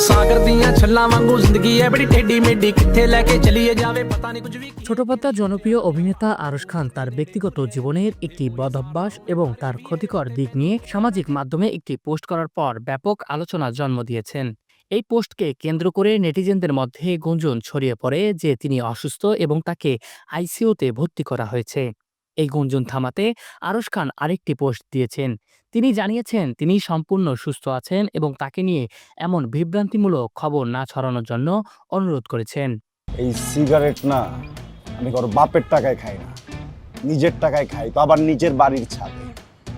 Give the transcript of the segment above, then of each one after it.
ਸਾਗਰ ਦੀਆਂ ਛੱਲਾਂ ਵਾਂਗੂ ਜ਼ਿੰਦਗੀ ਐ ਬੜੀ ਟੇਢੀ ਮੇਢੀ ਕਿੱਥੇ ਲੈ ਕੇ ਚਲੀਏ ਜਾਵੇ ਪਤਾ ਨਹੀਂ ਕੁਝ ਵੀ ছোট পর্দার জনপ্রিয় অভিনেতা আরশ খান তার ব্যক্তিগত জীবনের একটি বদভ্যাস এবং তার ক্ষতিকর দিক নিয়ে সামাজিক মাধ্যমে একটি পোস্ট করার পর ব্যাপক আলোচনা জন্ম দিয়েছেন এই পোস্টকে কেন্দ্র করে নেটিজেনদের মধ্যে গুঞ্জন ছড়িয়ে পড়ে যে তিনি অসুস্থ এবং তাকে আইসিইউতে ভর্তি করা হয়েছে এই গুঞ্জন থামাতে আরশ খান আরেকটি পোস্ট দিয়েছেন। তিনি জানিয়েছেন, তিনি সম্পূর্ণ সুস্থ আছেন এবং তাকে নিয়ে এমন বিভ্রান্তিমূলক খবর না ছড়ানোর জন্য অনুরোধ করেছেন। এই সিগারেট না, আমি কারও বাপের টাকায় খাই না। নিজের টাকায় খাই, তো আবার নিজের বাড়ির ছাদে।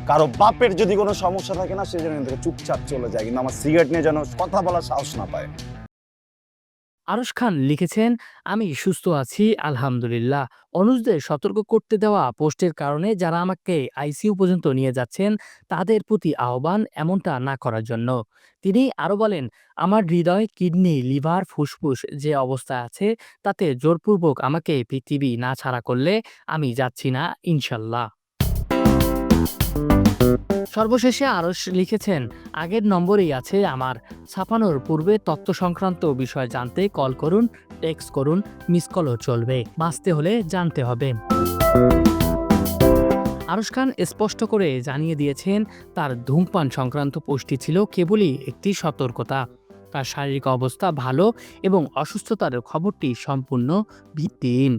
কারও বাপের যদি কোনো সমস্যা থাকে না, সে যেন চুপচাপ চলে যায়, কিন্তু আমার সিগারেট নিয়ে যেন কথা বলার সাহস না পায়। আরশ খান লিখেছেন, আমি সুস্থ আছি, আলহামদুলিল্লাহ। অনুজদের সতর্ক করতে দেওয়া পোস্টের কারণে যারা আমাকে আইসিইউ পর্যন্ত নিয়ে যাচ্ছেন, তাদের প্রতি আহ্বান এমনটা না করার জন্য। তিনি আরও বলেন, আমার হৃদয়, কিডনি, লিভার, ফুসফুস যে অবস্থায় আছে, তাতে জোরপূর্বক আমাকে পৃথিবী না ছাড়া করলে আমি যাচ্ছি না, ইনশাল্লাহ। সর্বশেষে আরস লিখেছেন, আগের নম্বরেই আছে আমার। ছাপানোর পূর্বে তত্ত্ব সংক্রান্ত বিষয় জানতে কল করুন, টেক্সট করুন, মিস কলও চলবে। বাঁচতে হলে জানতে হবে। আরশ খান স্পষ্ট করে জানিয়ে দিয়েছেন, তার ধূমপান সংক্রান্ত পোস্টটি ছিল কেবলই একটি সতর্কতা। তার শারীরিক অবস্থা ভালো এবং অসুস্থতার খবরটি সম্পূর্ণ ভিত্তিহীন।